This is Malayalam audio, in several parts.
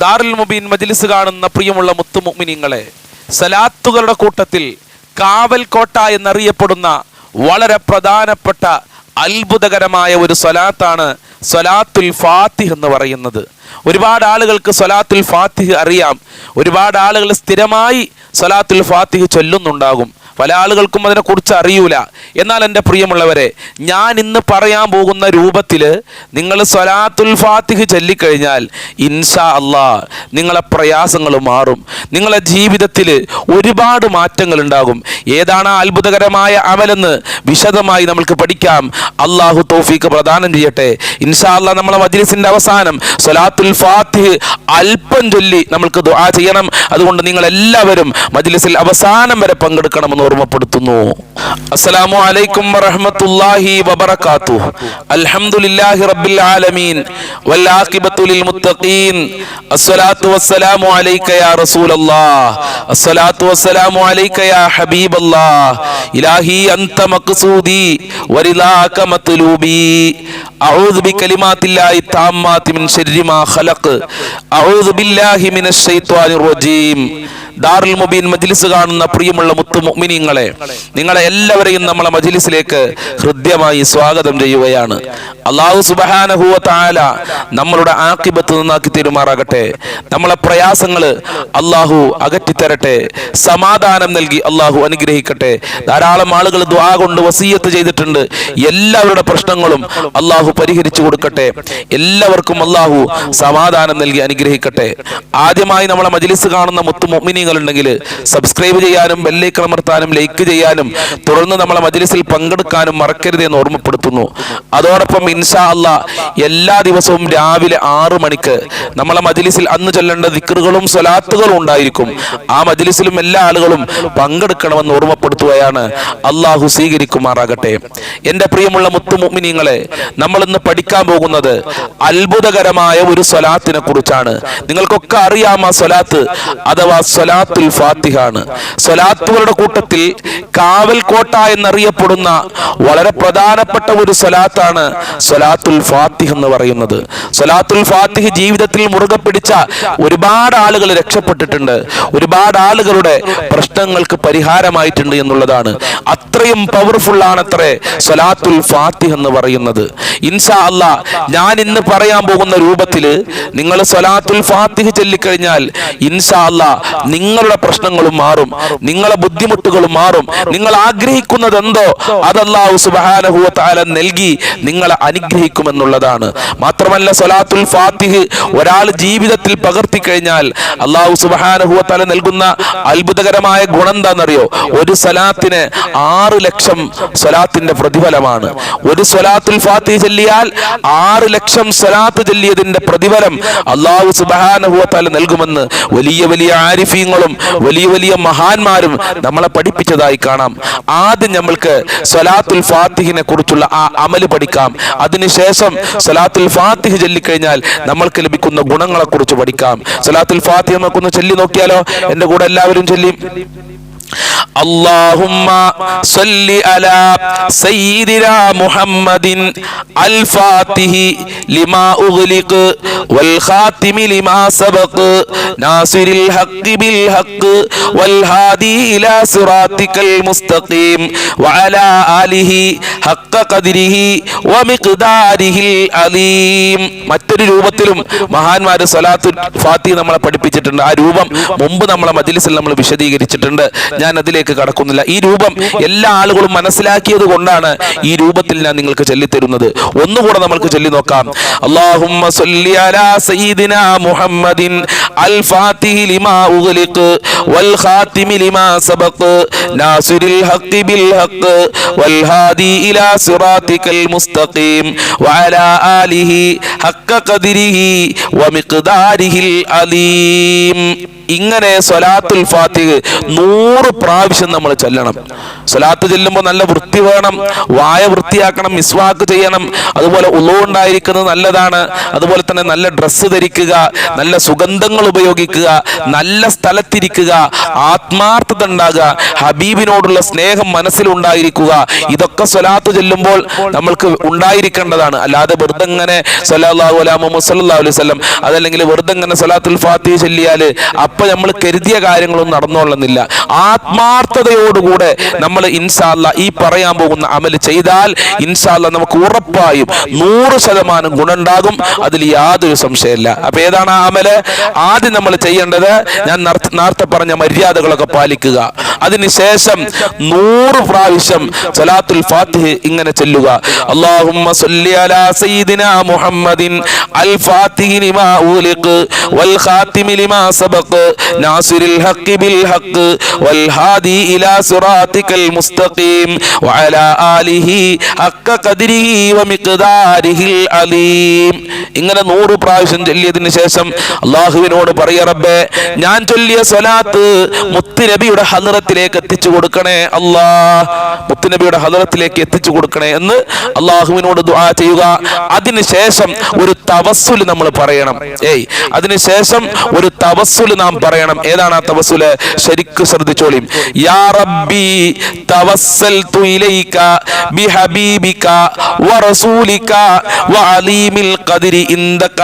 ദാറുൽ മുബീൻ മജ്ലിസ് കാണുന്ന പ്രിയമുള്ള മുത്തുമുമിനിങ്ങളെ സലാത്തുകളുടെ കൂട്ടത്തിൽ കാവൽ കോട്ട എന്നറിയപ്പെടുന്ന വളരെ പ്രധാനപ്പെട്ട അത്ഭുതകരമായ ഒരു സ്വലാത്താണ് സ്വലാത്തുൽ ഫാത്തിഹ് എന്ന് പറയുന്നത്. ഒരുപാട് ആളുകൾക്ക് സൊലാത്തുൽ ഫാത്തിഹ് അറിയാം. ഒരുപാട് ആളുകൾ സ്ഥിരമായി സൊലാത്തുൽ ഫാത്തിഹ് ചൊല്ലുന്നുണ്ടാകും. പല ആളുകൾക്കും അതിനെക്കുറിച്ച് അറിയൂല. എന്നാൽ എന്റെ പ്രിയമുള്ളവരെ ഞാൻ ഇന്ന് പറയാൻ പോകുന്ന രൂപത്തിൽ നിങ്ങൾ സ്വലാത്തുൽ ഫാത്തിഹ് ചൊല്ലിക്കഴിഞ്ഞാൽ ഇൻഷാ അള്ളാ നിങ്ങളെ പ്രയാസങ്ങൾ മാറും. നിങ്ങളെ ജീവിതത്തിൽ ഒരുപാട് മാറ്റങ്ങൾ ഉണ്ടാകും. ഏതാണ് അത്ഭുതകരമായ അമലെന്ന് വിശദമായി നമ്മൾക്ക് പഠിക്കാം. അള്ളാഹു തോഫീക്ക് പ്രദാനം ചെയ്യട്ടെ. ഇൻഷാ അള്ളാ നമ്മളെ മജ്ലിസിന്റെ അവസാനം സൂറത്തുൽ ഫാത്തിഹ് അല്പം ചൊല്ലി നമ്മൾക്ക് ദുആ ചെയ്യണം. അതുകൊണ്ട് നിങ്ങൾ എല്ലാവരും മജ്ലിസിൽ അവസാനം വരെ പങ്കെടുക്കണമെന്ന് ഓർമ്മപ്പെടുത്തുന്നു. അസ്സലാമു അലൈക്കും വറഹ്മത്തുള്ളാഹി വബറകാതുഹു. അൽഹംദുലില്ലാഹി റബ്ബിൽ ആലമീൻ. വൽ മുത്തഖീൻ. അസ്സലാത്തു വസ്സലാമു അലൈക യാ റസൂലല്ലാഹ്. അസ്സലാത്തു വസ്സലാമു അലൈക യാ ഹബീബല്ലാഹ്. ഇലാഹി അൻത മഖ്സൂദി വരിദാക മത്ലൂബി. അഊദു ബികലിമാത്തില്ലാഹി താമ്മാതി മിൻ ശർരി മാ ഖലഖ്. അഊദു ബില്ലാഹി മിനശ് ശൈത്വാനിർ റജീം. ദാറുൽ മുബീൻ മജ്ലിസ് കാണുന്ന പ്രിയമുള്ള മുത്തു മുഅ്മിനീങ്ങളെ നിങ്ങളെ എല്ലാവരെയും നമ്മളെ മജ്ലിസിലേക്ക് ഹൃദ്യമായി സ്വാഗതം ചെയ്യുകയാണ്. അള്ളാഹു സുബ്ഹാനഹു വ തആല നമ്മളുടെ ആക്കിബത്ത് നന്നാക്കി തീരുമാറാകട്ടെ. നമ്മളെ പ്രയാസങ്ങൾ അള്ളാഹു അകറ്റിത്തരട്ടെ. സമാധാനം നൽകി അള്ളാഹു അനുഗ്രഹിക്കട്ടെ. ധാരാളം ആളുകൾ ദ്വാ കൊണ്ട് വസീയത്ത് ചെയ്തിട്ടുണ്ട്. എല്ലാവരുടെ പ്രശ്നങ്ങളും അള്ളാഹു പരിഹരിച്ചു കൊടുക്കട്ടെ. എല്ലാവർക്കും അള്ളാഹു സമാധാനം നൽകി അനുഗ്രഹിക്കട്ടെ. ആദ്യമായി നമ്മളെ മജ്ലിസ് കാണുന്ന മുത്തു മൊമിനികൾ ഉണ്ടെങ്കിൽ സബ്സ്ക്രൈബ് ചെയ്യാനും ബെല്ലൈക്കൺ അമർത്താനും ലൈക്ക് ചെയ്യാനും തുടർന്ന് നമ്മളെ മജ്ലിസിൽ പങ്കെടുക്കാനും മറക്കരുത് എന്ന് ഓർമ്മപ്പെടുത്തുന്നു. അതോടൊപ്പം ഇൻഷാ അല്ല എല്ലാ ദിവസവും രാവിലെ ആറു മണിക്ക് നമ്മളെ മജ്ലിസിൽ അന്ന് ചൊല്ലേണ്ട ദിക്കറുകളും സ്വലാത്തുകളും ഉണ്ടായിരിക്കും. ആ മജ്ലിസിലും എല്ലാ ആളുകളും പങ്കെടുക്കണമെന്ന് ഓർമ്മപ്പെടുത്തുകയാണ്. അള്ളാഹു സ്വീകരിക്കുമാറാകട്ടെ. എന്റെ പ്രിയമുള്ള മുത്തു മൊമിനിങ്ങളെ നമ്മൾ ഇന്ന് പഠിക്കാൻ പോകുന്നത് അത്ഭുതകരമായ ഒരു സ്വലാത്തിനെ കുറിച്ചാണ്. നിങ്ങൾക്കൊക്കെ അറിയാം ആ സ്വലാത്ത് അഥവാ സ്വലാത്തുൽ ഫാത്തിഹാണ്. സ്വലാത്തുകളുടെ കൂട്ടത്തിൽ കാവൽ കോട്ട എന്നറിയപ്പെടുന്ന വളരെ പ്രധാനപ്പെട്ട ഒരു സ്വലാത്താണ് സ്വലാത്തുൽ ഫാത്തിഹ് എന്ന് പറയുന്നത്. സ്വലാത്തുൽ ഫാത്തിഹ് ജീവിതത്തിൽ മുറുകെ പിടിച്ച ഒരുപാട് ആളുകൾ രക്ഷപ്പെട്ടിട്ടുണ്ട്. ഒരുപാട് ആളുകളുടെ പ്രശ്നങ്ങൾക്ക് പരിഹാരമായിട്ടുണ്ട് എന്നുള്ളതാണ്. അത്രയും പവർഫുൾ ആണത്രേ സ്വലാത്തുൽ ഫാത്തിഹ് എന്ന് പറയുന്നത്. ഇൻഷാ അല്ലാ ഞാൻ ഇന്ന് പറയാൻ പോകുന്ന രൂപത്തിൽ നിങ്ങൾ സ്വലാത്തുൽ ഫാത്തിഹ് ചൊല്ലിക്കഴിഞ്ഞാൽ ഇൻഷാ അല്ല നിങ്ങളുടെ പ്രശ്നങ്ങളും മാറും. നിങ്ങളെ ബുദ്ധിമുട്ടുകളും മാറും. നിങ്ങൾ ആഗ്രഹിക്കുന്നത് എന്തോ അതല്ലാഹു തആല നൽകി നിങ്ങളെ അനുഗ്രഹിക്കുമെന്നുള്ളതാണ്. മാത്രമല്ല സ്വലാത്തുൽ ഫാത്തിഹ് ഒരാൾ ജീവിതത്തിൽ പകർത്തി കഴിഞ്ഞാൽ അള്ളാഹു തആല നൽകുന്ന അത്ഭുതകരമായ ഗുണം എന്താണെന്നറിയോ? ഒരു സ്വലാത്തിന് ആറ് ലക്ഷം സ്വലാത്തിന്റെ പ്രതിഫലമാണ്. ഒരു സ്വലാത്തുൽ ഫാത്തിഹ് ചൊല്ലിയാൽ ആറ് ലക്ഷം സ്വലാത്ത് ചൊല്ലിയതിന്റെ പ്രതിഫലം അള്ളാഹു തആല നൽകുമെന്ന് വലിയ വലിയ ആരിഫീങ്ങളും വലിയ വലിയ മഹാന്മാരും നമ്മളെ പഠിപ്പിച്ചതായി കാണാം. ആദ്യം നമ്മൾക്ക് സലാത്തുൽ ഫാത്തിഹിനെ കുറിച്ചുള്ള ആ അമൽ പഠിക്കാം. അതിനുശേഷം സലാത്തുൽ ഫാത്തിഹ് ചൊല്ലിക്കഴിഞ്ഞാൽ നമ്മൾക്ക് ലഭിക്കുന്ന ഗുണങ്ങളെ കുറിച്ച് പഠിക്കാം. സലാത്തുൽ ഫാത്തിഹ് നമുക്കൊന്ന് ചൊല്ലി നോക്കിയാലോ? എന്റെ കൂടെ എല്ലാവരും ചൊല്ലി. اللهم صل على سيدنا محمد الفاتح لما أغلق والخاتم لما سبق ناصر الحق بالحق والهادي إلى صراطك المستقيم وعلى آله حق قدره ومقداره العظيم മറ്റൊരു രൂപത്തിലും മഹാന്മാര് സ്വലാത്തു ഫാത്തി നമ്മളെ പഠിപ്പിച്ചിട്ടുണ്ട് ആ രൂപം മുമ്പ് നമ്മളെ മജ്ലിസിൽ നമ്മൾ വിശദീകരിച്ചിട്ടുണ്ട് ഞാൻ അതിലേക്ക് കടക്കുന്നില്ല. ഈ രൂപം എല്ലാ ആളുകളും മനസ്സിലാക്കിയത് കൊണ്ടാണ് ഈ രൂപത്തിൽ ഞാൻ നിങ്ങൾക്ക് ചൊല്ലിത്തരുന്നത്. ഒന്നുകൂടെ നമ്മൾക്ക് ചൊല്ലി നോക്കാം. അല്ലാഹുമ്മ സല്ലി അലാ സയ്യിദിനാ മുഹമ്മദിൻ അൽ ലിമാ ഉഗ്ലിഖ് വൽ ഖാതിമി ലിമാ സബഖ് നാസിരിൽ ഹഖ് ബിൽ ഹഖ് വൽ ഹാദി ഇലാ സിറാതിക്കൽ മുസ്തഖീം വഅലാ ആലിഹി ഹഖ ഖദ്രിഹി വമിഖ്ദാരിഹിൽ അലീം. ഇങ്ങനെ സ്വലാത്തുൽ ഫാത്തിഹ് നൂറ് പ്രാവശ്യം നമ്മൾ ചൊല്ലണം. സ്വലാത്ത് ചെല്ലുമ്പോൾ നല്ല വൃത്തി വേണം വായ വൃത്തിയാക്കണം മിസ്വാക്ക് ചെയ്യണം. അതുപോലെ ഉളവുണ്ടായിരിക്കുന്നത് നല്ലതാണ്. അതുപോലെ തന്നെ നല്ല ഡ്രസ്സ് ധരിക്കുക നല്ല സുഗന്ധങ്ങൾ ഉപയോഗിക്കുക നല്ല സ്ഥലത്തിരിക്കുക ആത്മാർത്ഥത ഉണ്ടാകുക ഹബീബിനോടുള്ള സ്നേഹം മനസ്സിലുണ്ടായിരിക്കുക ഇതൊക്കെ സ്വലാത്ത് ചെല്ലുമ്പോൾ നമ്മൾക്ക് ഉണ്ടായിരിക്കേണ്ടതാണ്. അല്ലാതെ വെറുതെ ഇങ്ങനെ സലാഹു അലാ മുഹമ്മദ് അലൈവല്ലം അതല്ലെങ്കിൽ വെറുതെ ഇങ്ങനെ സ്വലാത്തുൽ ചെല്ലിയാൽ ചൊല്ലിയാൽ അപ്പൊ നമ്മൾ കരുതിയ കാര്യങ്ങളൊന്നും നടന്നോളുന്നില്ല. ആത്മാർത്ഥതയോടുകൂടെ നമ്മൾ ഇൻഷാല്ല ഈ പറയാൻ പോകുന്ന അമൽ ചെയ്താൽ ഇൻഷാല്ല നമുക്ക് ഉറപ്പായും നൂറ് ശതമാനം ഗുണമുണ്ടാകും. അതിൽ യാതൊരു സംശയമില്ല. അപ്പൊ ഏതാണ് ആ അമൽ? ആദ്യം നമ്മൾ ചെയ്യേണ്ടത് ഞാൻ നേരത്തെ പറഞ്ഞ മര്യാദകളൊക്കെ പാലിക്കുക. അതിനുശേഷം നൂറ് പ്രാവശ്യം സലാത്തുൽ ഫാത്തിഹ് ഇങ്ങനെ ചെല്ലുക. അല്ലാഹുമ്മ സല്ലി അലാ സയ്യിദിനാ മുഹമ്മദിൻ അൽ ഫാത്തിഹി ലിമാ ഉലിഖ് വൽ ഖാതിമി ലിമാ സബഖ്. നാസിറിൽ ഹഖ് ബിൽ ഹഖ് വൽ ഹാദി ഇലാ സിറാത്തിക്കൽ മുസ്തഖീം വഅലാ ആലിഹി ഖദ്രിഹി വമിഖ്ദാരിഹിൽ അലീം. ഇങ്ങനെ നൂറ് പ്രാവശ്യം ചൊല്ലിയതിനു ശേഷം അള്ളാഹുവിനോട് പറയ റബ്ബേ ഞാൻ ചൊല്ലിയ സ്വലാത്ത് മുത്തുനബിയുടെ ഹലറത്തിലേക്ക് എത്തിച്ചു കൊടുക്കണേ അല്ലാ. മുത്തുനബിയുടെ ഹലറത്തിലേക്ക് എത്തിച്ചു കൊടുക്കണേ എന്ന് അള്ളാഹുവിനോട് ദുആ ചെയ്യുക. അതിനുശേഷം ഒരു തവസ്സുൽ നമ്മൾ പറയണം. ഏയ് അതിനുശേഷം ഒരു തവസ്സുൽ നാം പറയണം. ഏതാണ് ആ തവസുൽ ശരിക്കും ശ്രദ്ധിച്ചോളിയും യാ റബ്ബി തവസ്സൽതു ഇലൈക ബി ബിഹബീബിക വറസൂലിക വഅലീമിൽ ഖദ്രി ഇൻദക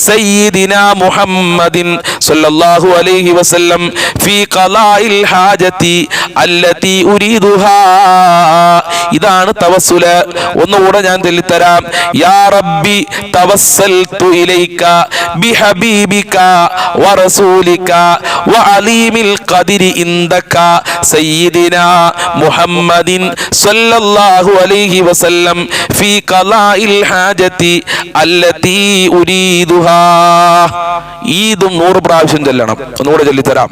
സയ്യിദിനാ മുഹമ്മദിൻ സല്ലല്ലാഹു അലൈഹി വസല്ലം ഫീ ഖലാഇൽ ഹാജതി അല്ലതി ഉരീദുഹാ. ഇതാണ് തവസ്സുൽ. ഒന്നുകൂടെ ഞാൻ ചൊല്ലിത്തരാം യാ റബ്ബി തവസ്സൽതു ഇലൈക ബിഹബീബിക വറസൂലിക വഅലീമിൽ ഖദിരി ഇൻദക സയ്യിദിനാ മുഹമ്മദിൻ സല്ലല്ലാഹു അലൈഹി വസല്ലം ഫീ ഖലാഇൽ ഹാജതി അല്ലതി ഉരീദുഹാ. ഈദും നൂറ് പ്രാവശ്യം ചെല്ലണം. ഒന്നുകൂടെ ചൊല്ലിത്തരാം.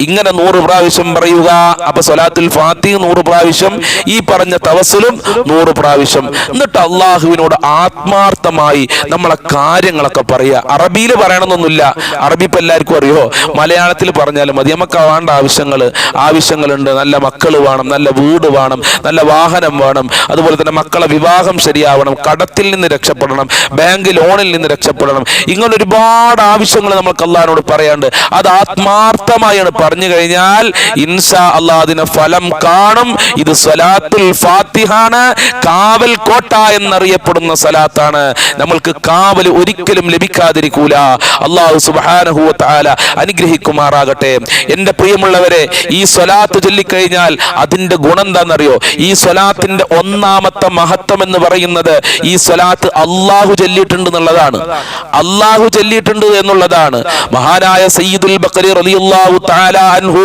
ഇങ്ങനെ നൂറ് പ്രാവശ്യം പറയുക. അപ്പൊ സ്വലാത്തിൽ ഫാത്തി നൂറ് പ്രാവശ്യം. ഈ പറഞ്ഞ തവസലും നൂറ് പ്രാവശ്യം. എന്നിട്ട് അള്ളാഹുവിനോട് ആത്മാർത്ഥമായി നമ്മളെ കാര്യങ്ങളൊക്കെ പറയുക. അറബിയിൽ പറയണമെന്നൊന്നുമില്ല അറബി ഇപ്പൊ എല്ലാവർക്കും അറിയോ? മലയാളത്തിൽ പറഞ്ഞാലും മതി. നമുക്ക് വേണ്ട ആവശ്യങ്ങൾ ആവശ്യങ്ങളുണ്ട്. നല്ല മക്കൾ വേണം നല്ല വീട് വേണം നല്ല വാഹനം വേണം. അതുപോലെ തന്നെ മക്കളെ വിവാഹം ശരിയാവണം കടത്തിൽ നിന്ന് രക്ഷപ്പെടണം ബാങ്ക് ലോണിൽ നിന്ന് രക്ഷപ്പെടണം. ഇങ്ങനെ ഒരുപാട് ആവശ്യങ്ങൾ നമുക്ക് അള്ളാഹിനോട് പറയാണ്ട് അത് ആത്മാർത്ഥമായാണ്. പറഞ്ഞു കഴിഞ്ഞാൽ ഇൻസാ അള്ളാഹ് ഫലം കാണും. ഇത് സലാത്തുൽ ഫാത്തിഹാണ്. കാവൽ കോട്ട എന്നറിയപ്പെടുന്ന സലാത്താണ് നമ്മൾക്ക് കാവൽ ഒരിക്കലും ലഭിക്കാതിരിക്കൂല. അള്ളാഹു സുബ്ഹാനഹു തആല അനുഗ്രഹിക്കുമാറാകട്ടെ. എന്റെ പ്രിയമുള്ളവരെ ഈ സ്വലാത്ത് ചൊല്ലിക്കഴിഞ്ഞാൽ അതിന്റെ ഗുണം എന്താണെന്നറിയോ ഈ സ്വലാത്തിന്റെ ഒന്നാമത്തെ മഹത്വം എന്ന് പറയുന്നത് ഈ സ്വലാത്ത് അള്ളാഹു ചൊല്ലിയിട്ടുണ്ട് എന്നുള്ളതാണ്. അള്ളാഹു ചൊല്ലിയിട്ടുണ്ട് എന്നുള്ളതാണ്. മഹാനായ സയ്യിദുൽ ബക്കരി റളിയല്ലാഹു തആല അൻഹു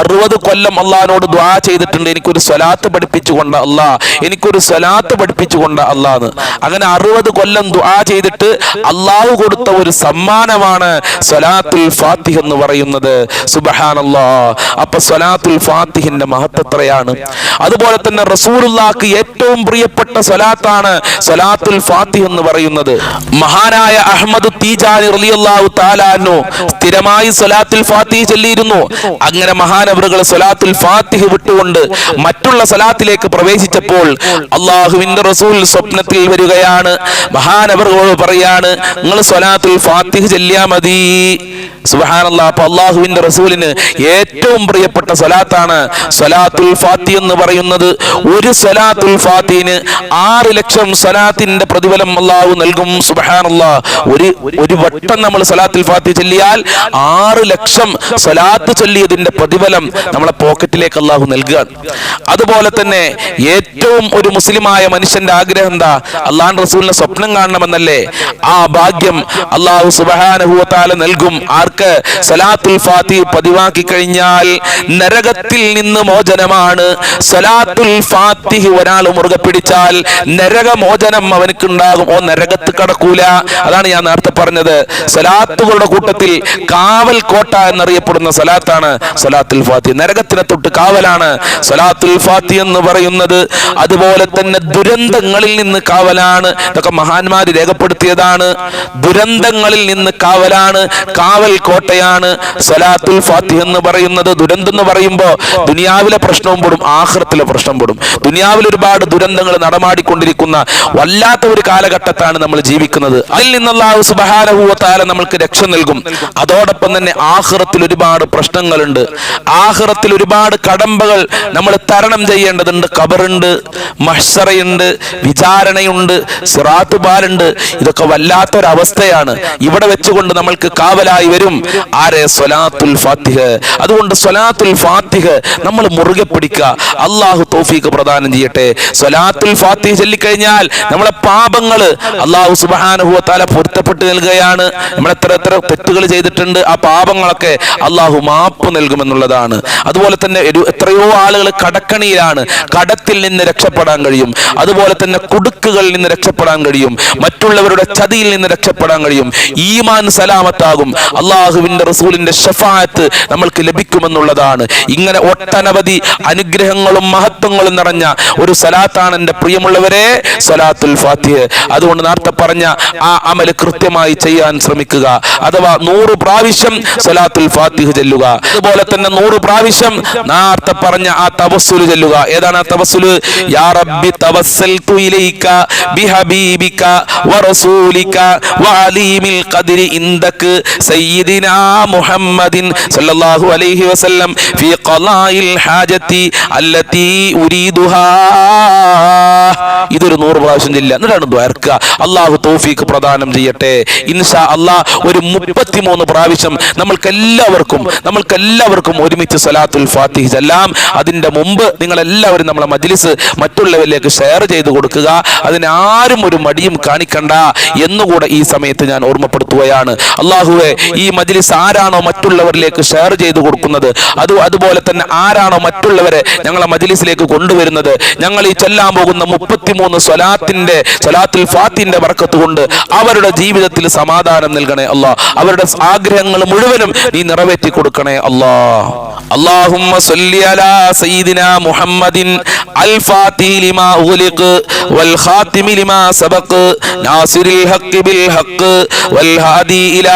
അറുപത് കൊല്ലം അള്ളാഹിനോട് ദ്വാ ചെയ്തിട്ടുണ്ട്. എനിക്കൊരു സ്വലാത്ത് പഠിപ്പിച്ചുകൊണ്ട് അള്ളാഹ് എനിക്കൊരു സ്വലാത്ത് പഠിപ്പിച്ചുകൊണ്ട് അള്ളാഹ് അങ്ങനെ അറുപത് കൊല്ലം ദ്വാ ചെയ്തിട്ട് അള്ളാഹു കൊടുത്ത ഒരു സമ്മാനമാണ് സ്വലാത്തുൽ ഫാത്തിഹ് എന്ന് പറയുന്നത്. സുബഹാനല്ലാ. അപ്പൊ സ്വലാത്തുൽ ഫാത്തിഹിന്റെ മഹത്വത്രയാണ് അതുപോലെ തന്നെ റസൂലുള്ളാക്ക് ഏറ്റവും പ്രിയപ്പെട്ട സ്വലാത്താണ് സ്വലാത്തുൽ ഫാത്തിഹ് എന്ന് പറയുന്നത്. മഹാനായ അഹമ്മദ് തീജാനി റളിയല്ലാഹു താലാനു സ്ഥിരമായി സ്വലാത്തുൽ ഫാത്തിഹ് ചൊല്ലിയിരുന്നു. അങ്ങനെ മഹാനവറുകൾ സ്വലാത്തുൽ ഫാത്തിഹ് വിട്ടുകൊണ്ട് മറ്റുള്ള സ്വലാത്തിലേക്ക് പ്രവേശിച്ചപ്പോൾ അള്ളാഹുവിന്റെ റസൂൽ സ്വപ്നത്തിൽ വരികയാണ്. മഹാനവറുകൾ പറയാണ് നിങ്ങൾ സ്വലാത്തുൽ ഫാത്തിഹ് ചൊല്ലിയാ മതി. സുബഹാനല്ലാ അപ്പൊ അള്ളാഹുവിന്റെ റസൂലിന് ഏറ്റവും പ്രിയപ്പെട്ട സ്വലാത്താണ് സ്വലാത്തുൽ ഫാത്തി എന്ന് പറയുന്നത്. ഒരു സ്വലാത്തുൽ ഫാത്തിന് ആറ് ലക്ഷം സ്വലാത്തിന്റെ പ്രതിഫലം അള്ളാഹു നൽകും സുബഹാനല്ലാ. ഒരു ഒരു വട്ടം നമ്മൾ സ്വലാത്തുൽ ഫാത്തി ചൊല്ലിയാൽ ആറ് ലക്ഷം സ്വലാത്ത് ചൊല്ലിയതിന്റെ പ്രതിഫലം നമ്മളെ പോക്കറ്റിലേക്ക് അള്ളാഹു നൽകുകയാണ് അതുപോലെ തന്നെ ഏറ്റവും ഒരു മുസ്ലിമായ മനുഷ്യന്റെ ആഗ്രഹം എന്താ? അള്ളാഹു റസൂലിനെ സ്വപ്നം കാണണമെന്നല്ലേ? ആ ഭാഗ്യം അള്ളാഹു സുബഹാനഹുവത്താല നൽകും. ആർക്ക്? സലാത്തുൽ ഫാത്തി പതിവാക്കി കഴിഞ്ഞാൽ നരകത്തിൽ നിന്ന് മോചനമാണ്. സലാത്തുൽ ഫാത്തിഹ് ഒരാൾ മുറുകെ പിടിച്ചാൽ നരകമോചനം അവനക്ക് ഉണ്ടാകും ഓ നരകത്ത് കടക്കൂല. അതാണ് ഞാൻ നേരത്തെ പറഞ്ഞത്. സലാത്തുകളുടെ കൂട്ടത്തിൽ കാവൽ കോട്ട എന്നറിയപ്പെടുന്ന സലാത്താണ് സലാത്തുൽ ഫാത്തി നരകത്തിനെ തൊട്ട് കാവലാണ് സലാത്തുൽ ഫാത്തി എന്ന് പറയുന്നത്. അതുപോലെ തന്നെ ദുരന്തങ്ങളിൽ നിന്ന് കാവലാണ്. ഇതൊക്കെ മഹാന്മാര് രേഖപ്പെടുത്തിയതാണ്. ദുരന്തങ്ങളിൽ നിന്ന് കാവലാണ്. കാവൽ കോട്ടയാണ് സലാത്തുൽ ഫാത്തിഹ എന്ന് പറയുന്നത്. ദുരന്തം എന്ന് പറയുമ്പോൾ ദുനിയാവിലെ പ്രശ്നവും പെടും ആഹ്റത്തിലെ പ്രശ്നം പെടും. ദുനിയാവിൽ ഒരുപാട് ദുരന്തങ്ങൾ നടമാടിക്കൊണ്ടിരിക്കുന്ന വല്ലാത്ത ഒരു കാലഘട്ടത്താണ് നമ്മൾ ജീവിക്കുന്നത്. അതിൽ നിന്നുള്ള സുബഹാനഭൂവത്താല നമ്മൾക്ക് രക്ഷ നൽകും. അതോടൊപ്പം തന്നെ ആഹ്റത്തിൽ ഒരുപാട് പ്രശ്നങ്ങളുണ്ട്. ആഹ്റത്തിൽ ഒരുപാട് കടമ്പകൾ നമ്മൾ തരണം ചെയ്യേണ്ടതുണ്ട്. കബറുണ്ട് മഹ്സറയുണ്ട് വിചാരണയുണ്ട് സിറാത്ത് ബാലുണ്ട് ഇതൊക്കെ വല്ലാത്തൊരവസ്ഥയാണ്. ഇവിടെ വെച്ചുകൊണ്ട് നമ്മൾക്ക് കാവലായി വരും. ആരെ? സ്വലാത്തുൽ ഫാത്തിഹ. അതുകൊണ്ട് സ്വലാത്തുൽ ഫാത്തിഹ നമ്മൾ മുറുകെ പിടിക്കുക അള്ളാഹു തോഫീക്ക് പ്രദാനം ചെയ്യട്ടെ. സ്വലാത്തുൽ ഫാത്തിഹ ചൊല്ലിക്കഴിഞ്ഞാൽ നമ്മളെ പാപങ്ങൾ അള്ളാഹു സുബാനുഭവത്താല പൊരുത്തപ്പെട്ട് നൽകുകയാണ്. നമ്മൾ എത്ര എത്ര തെറ്റുകൾ ചെയ്തിട്ടുണ്ട്. ആ പാപങ്ങളൊക്കെ അള്ളാഹു മാപ്പ് നൽകുമെന്നുള്ളതാണ്. അതുപോലെ തന്നെ എത്രയോ ആളുകൾ കടക്കണിയിലാണ്. കടത്തിൽ നിന്ന് രക്ഷപ്പെടാൻ കഴിയും. അതുപോലെ തന്നെ കുടുക്കുകളിൽ നിന്ന് രക്ഷപ്പെടാൻ കഴിയും. മറ്റുള്ളവരുടെ ചതിയിൽ നിന്ന് രക്ഷപ്പെടാൻ കഴിയും. ഈമാൻ സലാമത്താകും. അള്ളാഹുവിന്റെ റസൂലിന്റെ ഷഫായത്ത് നമ്മൾക്ക് ലഭിക്കുമെന്നുള്ളതാണ്. ഇങ്ങനെ ഒട്ടനവധി അനുഗ്രഹങ്ങളും മഹത്വങ്ങളും നിറഞ്ഞ ഒരു സലാത്താണ് എന്റെ പ്രിയമുള്ളവരെ സലാത്തുൽ ഫാത്തിഹ്. അതുകൊണ്ട് നേരത്തെ പറഞ്ഞ ആ അമൽ കൃത്യമായി ചെയ്യാൻ ശ്രമിക്കുക. അഥവാ നൂറ് പ്രാവശ്യം സലാത്തുൽ ഫാത്തിഹ് ചെല്ലുക. അതുപോലെ തന്നെ നൂറ് പ്രാവശ്യം നേരത്തെ പറഞ്ഞ ആ തപസ്സുൽ ചെല്ലുക. ഏതാണ് ആ തപസ്സുൽ യാ റബ്ബി തവസ്സൽതു ഇലൈക ബിഹബീബിക വറസൂലിക വഅലീമിൽ ഖദ്രി ഇൻദക സയ്യിദിനാ മുഹമ്മദിൻ സല്ലല്ലാഹു അലൈഹി വസല്ലം ഫീ ഖളായിൽ ഹാജത്തി അല്ലതി ഉരീദുഹാ. ഇതൊരു നൂറ് പ്രാവശ്യം ചെല്ലുക. എന്നിട്ടാണ് ദ്വാർക്കുക അള്ളാഹു തൗഫീഖ് പ്രദാനം ചെയ്യട്ടെ. ഇൻഷാ അള്ളാഹ് ഒരു മുപ്പത്തിമൂന്ന് പ്രാവശ്യം നമ്മൾക്കെല്ലാവർക്കും നമ്മൾക്കെല്ലാവർക്കും ഒരുമിച്ച് സലാത്തുൽ ഫാത്തിഹ് ചെല്ലാം. അതിന്റെ മുമ്പ് നിങ്ങൾ എല്ലാവരും നമ്മളെ മജ്ലിസ് മറ്റുള്ളവരിലേക്ക് ഷെയർ ചെയ്ത് കൊടുക്കുക. അതിനാരും ഒരു മടിയും കാണിക്കണ്ട എന്നുകൂടെ ഈ സമയത്ത് ഞാൻ ഓർമ്മപ്പെടുത്തുകയാണ്. അള്ളാഹുവെ ഈ മജ്ലിസ് ആരാണോ മറ്റുള്ളവരിലേക്ക് ഷെയർ ചെയ്ത് കൊടുക്കുന്നത് അത് അതുപോലെ തന്നെ ആരാണോ മറ്റുള്ളവരെ ഞങ്ങളെ മജ്ലിസിലേക്ക് കൊണ്ടുവരുന്നത് ഞങ്ങൾ ഈ ചൊല്ലാൻ പോകുന്ന മുപ്പത്തിമൂന്ന് സ്വലാത്തിന്റെ സ്വലാത്തുൽ ഫാത്തിന്റെ വർക്കത്ത് കൊണ്ട് അവരുടെ ജീവിതത്തിൽ സമാധാനം നൽകണേ അല്ലാ അവരുടെ ആഗ്രഹങ്ങൾ മുഴുവനും നീ നിറവേറ്റി കൊടുക്കണേ അല്ലാ اللهم صل على سيدنا محمد الفاتح لما أغلق والخاتم لما سبق ناصر الحق بالحق والهادي إلى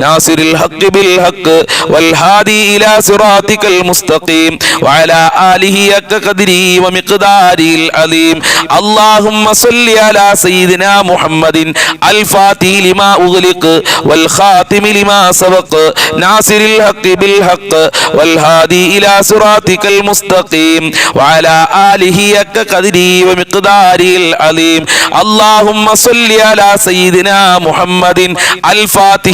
ناصر الحق بالحق والهادي إلى صراطك المستقيم وعلى آله حق قدره ومقداره العظيم اللهم صل على سيدنا محمد الفاتح لما أغلق والخاتم لما سبق ناصر الحق بالحق والهادي إلى صراطك المستقيم وعلى آله حق قدره ومقداره العظيم اللهم صل على سيدنا محمد الفاتح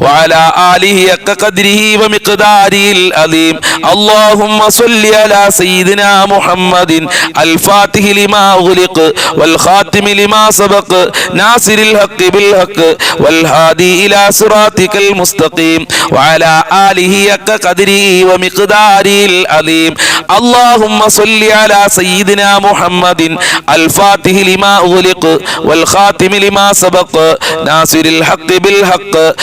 وعلى آله حق قدره ومقداره العظيم اللهم صل على سيدنا محمد الفاتح لما أغلق والخاتم لما سبق ناصر الحق بالحق والهادي إلى صراطك المستقيم وعلى آله حق قدره ومقداره العظيم اللهم صل على سيدنا محمد الفاتح لما أغلق والخاتم لما سبق ناصر الحق بالحق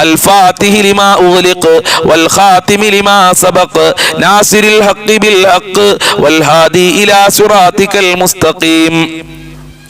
الفاتح لما أغلق والخاتم لما سبق ناصر الحق بالحق والهادي إلى صراطك المستقيم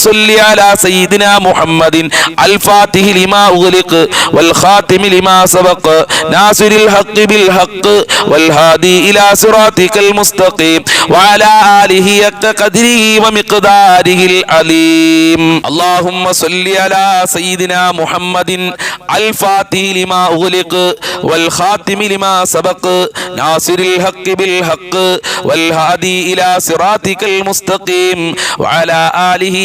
സല്ലി അലാ സയ്യിദിന മുഹമ്മദിൻ അൽ ഫാത്തിഹി ലിമാ ഉഗ്ലിഖ് വൽ ഖാതിമി ലിമാ സബഖ് നാസിരിൽ ഹഖ് ബിൽ ഹഖ് വൽ ഹാദി ഇലാ സിറാത്തിക്കൽ മുസ്തഖീം വഅലാ ആലിഹി യക്ക ഖദ്രിഹി അലീം. അല്ലാഹുമ്മ സല്ലി അലാ സയ്യിദിന മുഹമ്മദിൻ അൽ ഫാത്തിഹി ലിമാ ഉഗ്ലിഖ് വൽ ഖാതിമി ലിമാ സബഖ് നാസിരിൽ ഹഖ് ബിൽ ഹഖ് വൽ ഹാദി ഇലാ സിറാത്തിക്കൽ മുസ്തഖീം വഅലാ ആലിഹി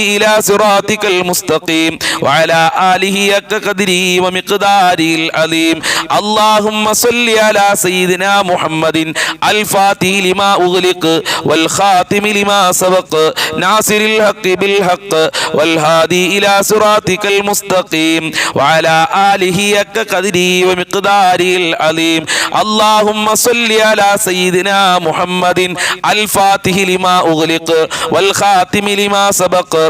ഇലാ സിറാത്തിക്കൽ മുസ്തഖീം. വഅല ആലിഹി അക്ക ഖദരി വമിഖ്ദാരിൽ അലീം. അല്ലാഹുമ്മ സല്ലി അലാ സയ്യിദിനാ മുഹമ്മദിൻ. അൽ ഫാത്തിഹി ലിമാ ഉഗ്ലിഖ് വൽ ഖാതിമി ലിമാ സബഖ്. നാസിറിൽ ഹഖ് ബിൽ ഹഖ് വൽ ഹാദി ഇലാ സിറാത്തിക്കൽ മുസ്തഖീം. വഅല ആലിഹി അക്ക ഖദരി വമിഖ്ദാരിൽ അലീം. അല്ലാഹുമ്മ സല്ലി അലാ സയ്യിദിനാ മുഹമ്മദിൻ. അൽ ഫാത്തിഹി ലിമാ ഉഗ്ലിഖ് വൽ ഖാതിമി ലിമാ സബഖ്.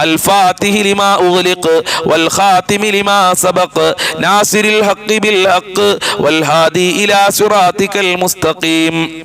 الفاتح لما أغلق والخاتم لما سبق ناصر الحق بالحق والهادي إلى صراطك المستقيم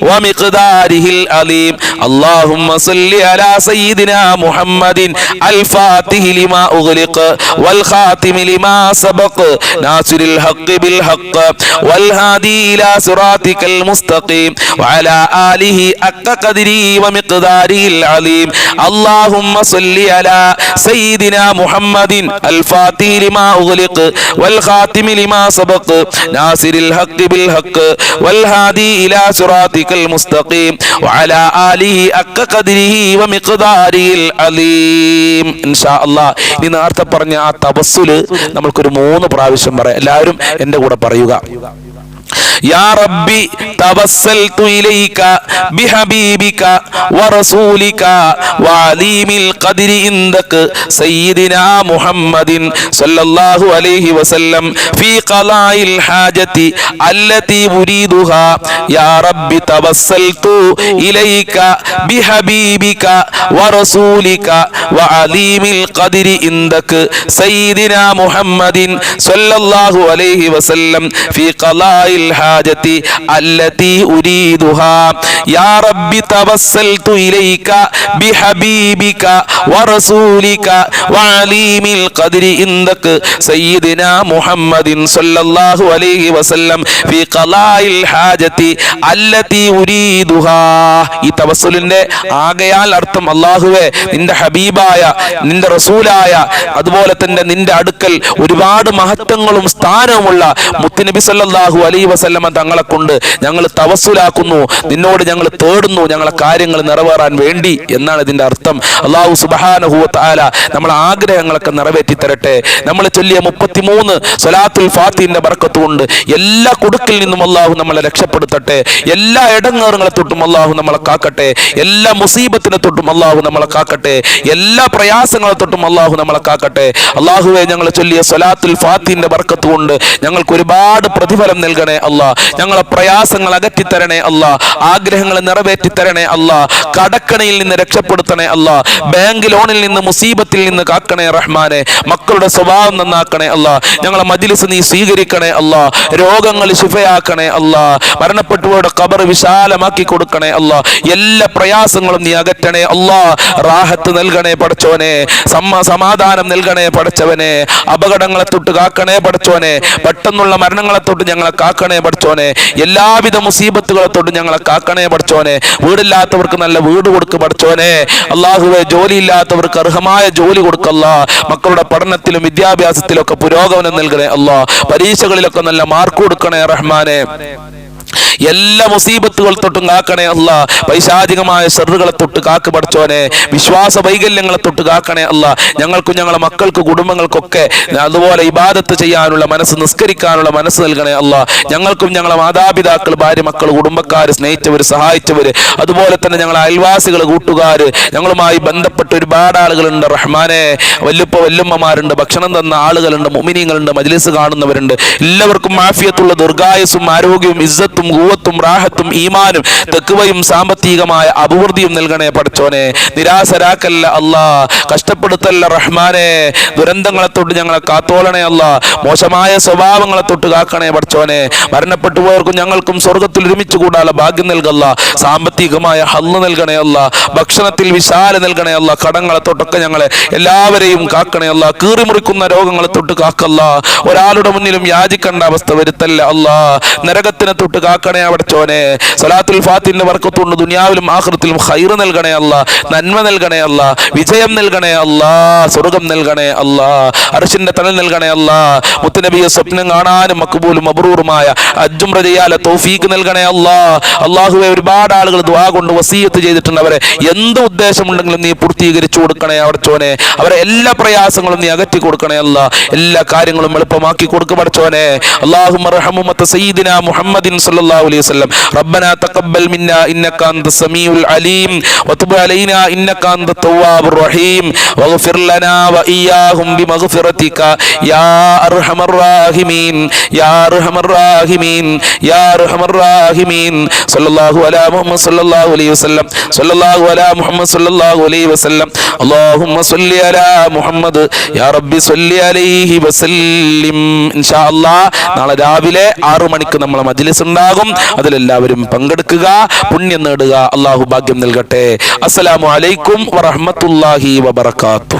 ومقداره العظيم اللهم صل على سيدنا محمد الفاتح لما أغلق والخاتم لما سبق ناصر الحق بالحق والهادي إلى صراطك المستقيم وعلى آله حق قدره ومقداره العظيم اللهم صل على سيدنا محمد الفاتح لما أغلق والخاتم لما سبق ناصر الحق بالحق والهادي إلى صراطك المستقيم وعلى آله حق قدره ومقداره العظيم إن شاء الله ഇനി നേരത്തെ പറഞ്ഞ ആ തപസ്സുല് നമ്മൾക്കൊരു മൂന്ന് പ്രാവശ്യം പറയാം എല്ലാവരും എൻ്റെ കൂടെ പറയുക യാ റബ്ബി തവസ്സൽതു ഇലൈക ബിഹബീബിക വറസൂലിക വഅലീമിൽ ഖദ്രി ഇൻദക സയ്യിദിനാ മുഹമ്മദിൻ സല്ലല്ലാഹു അലൈഹി വസല്ലം ഫീ ഖളാഇൽ ഹാജതി അല്ലതി ഉരീദുഹാ യാ റബ്ബി തവസ്സൽതു ഇലൈക ബിഹബീബിക വറസൂലിക വഅലീമിൽ ഖദ്രി ഇൻദക സയ്യിദിനാ മുഹമ്മദിൻ സല്ലല്ലാഹു അലൈഹി വസല്ലം ഫീ ഖളാഇൽ ഹാജതി അല്ലതി ഉരീദുഹാ. യാ റബ്ബി തവസ്സൽതു ഇലൈക ബിഹബീബിക വറസൂലിക വഅലീമിൽ ഖദ്രി. ഇൻദക സയ്യിദിനാ മുഹമ്മദിൻ സല്ലല്ലാഹു അലൈഹി വസല്ലം ഫീ ഖളാഇൽ ഹാജതി അല്ലതി ഉരീദുഹാ. ഈ തവസ്സലിന്റെ ആകയാൽ അർത്ഥം അല്ലാഹുവേ നിന്റെ ഹബീബായ നിന്റെ റസൂലായ അതുപോലെ തന്നെ നിന്റെ അടുക്കൽ ഒരുപാട് മഹത്വങ്ങളും സ്ഥാനവുമുള്ള മുത്തുനബി സല്ലല്ലാഹു അലൈഹി വസല്ലമ തങ്ങളെ കൊണ്ട് ഞങ്ങൾ തവസുലാക്കുന്നു നിന്നോട് ഞങ്ങൾ തേടുന്നു. ഞങ്ങളെ കാര്യങ്ങൾ നിറവേറാൻ വേണ്ടി എന്നാണ് ഇതിന്റെ അർത്ഥം. അള്ളാഹു തആല നമ്മളെ ആഗ്രഹങ്ങളൊക്കെ നിറവേറ്റി തരട്ടെ. നമ്മൾ ചൊല്ലിയ മുപ്പത്തിമൂന്ന് സൊലാത്തുൽ ഫാത്തിന്റെ ബർക്കത്തുകൊണ്ട് എല്ലാ കുടുക്കിൽ നിന്നും അള്ളാഹു നമ്മളെ രക്ഷപ്പെടുത്തട്ടെ. എല്ലാ ഇടങ്ങേറുകളെ തൊട്ടും അള്ളാഹു നമ്മളെ കാക്കട്ടെ. എല്ലാ മുസീബത്തിനെ തൊട്ടും അള്ളാഹു നമ്മളെ കാക്കട്ടെ. എല്ലാ പ്രയാസങ്ങളെ തൊട്ടും അള്ളാഹു നമ്മളെ കാക്കട്ടെ. അള്ളാഹുവെ ഞങ്ങൾ ചൊല്ലിയ സൊലാത്തുൽ ഫാത്തിന്റെ ബർക്കത്തുകൊണ്ട് ഞങ്ങൾക്ക് ഒരുപാട് പ്രതിഫലം നൽകണേ അല്ലാ ഞങ്ങളെ പ്രയാസങ്ങൾ അകറ്റിത്തരണേ അല്ല. ആഗ്രഹങ്ങൾ നിറവേറ്റിത്തരണേ അല്ല. കടക്കണയിൽ നിന്ന് രക്ഷപ്പെടുത്തണേ അല്ല. ബാങ്ക് ലോണിൽ നിന്ന് മുസീബത്തിൽ നിന്ന് കാക്കണേ റഹ്മാനെ. മക്കളുടെ സ്വഭാവം നന്നാക്കണേ അല്ല. ഞങ്ങളെ മജിലിസ് നീ സ്വീകരിക്കണേ അല്ല. രോഗങ്ങൾ ശുഭയാക്കണേ അല്ല. മരണപ്പെട്ടവരുടെ കബർ വിശാലമാക്കി കൊടുക്കണേ അല്ല. എല്ലാ പ്രയാസങ്ങളും നീ അകറ്റണേ അല്ല. റാഹത്ത് നൽകണേ സമ്മ സമാധാനം നൽകണേ പടച്ചവനെ. അപകടങ്ങളെ തൊട്ട് കാക്കണേ പടച്ചോനെ പെട്ടെന്നുള്ള മരണങ്ങളെ തൊട്ട് ഞങ്ങളെ കാക്കണേ പടച്ചോനെ എല്ലാവിധ മുസീബത്തുകളെ ഞങ്ങളെ കാക്കണേ പഠിച്ചോനെ. വീടില്ലാത്തവർക്ക് നല്ല വീട് കൊടുക്ക് പഠിച്ചോനെ. അള്ളാഹുവെ ജോലി ഇല്ലാത്തവർക്ക് അർഹമായ ജോലി കൊടുക്കല്ല. മക്കളുടെ പഠനത്തിലും വിദ്യാഭ്യാസത്തിലും ഒക്കെ പുരോഗമനം നൽകണേ അല്ലാ. പരീക്ഷകളിലൊക്കെ നല്ല മാർക്ക് കൊടുക്കണേ റഹ്മാനെ. എല്ലാ മുസീബത്തുകൾ തൊട്ടും കാക്കണേ അല്ല. പൈശാചികമായ ഷെറുകളെ തൊട്ട് കാക്ക് പഠിച്ചോനെ വിശ്വാസ വൈകല്യങ്ങളെ തൊട്ട് കാക്കണേ അല്ല. ഞങ്ങൾക്കും ഞങ്ങളെ മക്കൾക്ക് കുടുംബങ്ങൾക്കൊക്കെ അതുപോലെ ഇബാദത്ത് ചെയ്യാനുള്ള മനസ്സ് നിസ്കരിക്കാനുള്ള മനസ്സ് നൽകണേ അല്ല. ഞങ്ങൾക്കും ഞങ്ങളെ മാതാപിതാക്കൾ ഭാര്യ മക്കൾ കുടുംബക്കാർ സ്നേഹിച്ചവർ സഹായിച്ചവർ അതുപോലെ തന്നെ ഞങ്ങളെ അയൽവാസികൾ കൂട്ടുകാർ ഞങ്ങളുമായി ബന്ധപ്പെട്ട് ഒരുപാട് ആളുകളുണ്ട്. റഹ്മാനെ വല്ലുപ്പ വല്ലുമ്മമാരുണ്ട് ഭക്ഷണം തന്ന ആളുകളുണ്ട് മുമിനിങ്ങളുണ്ട് മജ്ലിസ് കാണുന്നവരുണ്ട്. എല്ലാവർക്കും മാഫിയത്തുള്ള ദുർഗായസും ആരോഗ്യവും ഇസ്സത്തും കൂവത്തും റാഹത്തും ഈമാനും തെക്കുവയും സാമ്പത്തികമായ അഭിവൃദ്ധിയും നൽകണേ പഠിച്ചോനെ. നിരാശരാക്കല്ല അല്ലാ. കഷ്ടപ്പെടുത്തല്ല റഹ്മാനെ. ദുരന്തങ്ങളെ തൊട്ട് ഞങ്ങളെ കാത്തോളണേ അല്ല. മോശമായ സ്വഭാവങ്ങളെ തൊട്ട് കാക്കണേ പഠിച്ചോനെ. മരണപ്പെട്ടു പോയവർക്കും ഞങ്ങൾക്കും സ്വർഗത്തിൽ ഒരുമിച്ച് കൂടാനുള്ള ഭാഗ്യം നൽകല്ല. സാമ്പത്തികമായ ഹല്ല് നൽകണേ അല്ല. ഭക്ഷണത്തിൽ വിശാല നൽകണേ അല്ല. കടങ്ങളെ തൊട്ടൊക്കെ ഞങ്ങളെ എല്ലാവരെയും കാക്കണേ അല്ല. കീറിമുറിക്കുന്ന രോഗങ്ങളെ തൊട്ട് കാക്കല്ല. ഒരാളുടെ മുന്നിലും യാചിക്കേണ്ട അവസ്ഥ വരുത്തല്ല അല്ല. നരകത്തിനെ തൊട്ട് ഉണ്ടാക്കണേ അവിടെ ചോനെ സലാത്തുൽ ഫാത്തിന് വർക്കത്തുണ്ട്. ദുനിയാവിലും ആഹൃത്തിലും ഹൈർ നൽകണേ അല്ല നന്മ നൽകണേ അല്ല വിജയം നൽകണേ അല്ല സ്വർഗം നൽകണേ അല്ല അർഷിന്റെ തണൽ നൽകണേ അല്ല മുത്തനബിയെ സ്വപ്നം കാണാനും മക്കുപോലും അബ്രൂറുമായ അജും റജയാല തോഫീക്ക് നൽകണേ അല്ല. അള്ളാഹുവെ ഒരുപാട് ആളുകൾ ദ്വാ കൊണ്ട് വസീയത്ത് ചെയ്തിട്ടുണ്ട്. അവരെ എന്ത് ഉദ്ദേശമുണ്ടെങ്കിലും നീ പൂർത്തീകരിച്ചു കൊടുക്കണേ അവിടച്ചോനെ അവരെ എല്ലാ പ്രയാസങ്ങളും നീ അകറ്റി കൊടുക്കണേ അല്ല. എല്ലാ കാര്യങ്ങളും എളുപ്പമാക്കി കൊടുക്കുക പഠിച്ചോനെ അള്ളാഹു മുഹമ്മദിൻ സല്ല سيدنا محمد صلى الله عليه وسلم ربنا تقبل منا إنك أنت السميع العليم وتب علينا إنك أنت التواب الرحيم واغفر لنا وإياهم بمغفرتك يا أرحم الراحمين يا أرحم الراحمين يا أرحم الراحمين صلى الله على محمد صلى الله عليه وسلم صلى الله على محمد صلى الله عليه وسلم اللهم صل على محمد يا ربي صل عليه وسلم إن شاء الله നാളെ രാവിലെ ആറു മണിക്ക് നമ്മളെ മജ്ലിസ് ഉണ്ടാകും അതിലെല്ലാവരും പങ്കെടുക്കുക പുണ്യം നേടുക. അള്ളാഹു ഭാഗ്യം നൽകട്ടെ. അസ്സലാമു അലൈക്കും വറഹ്മത്തുള്ളാഹി വബറകാതുഹു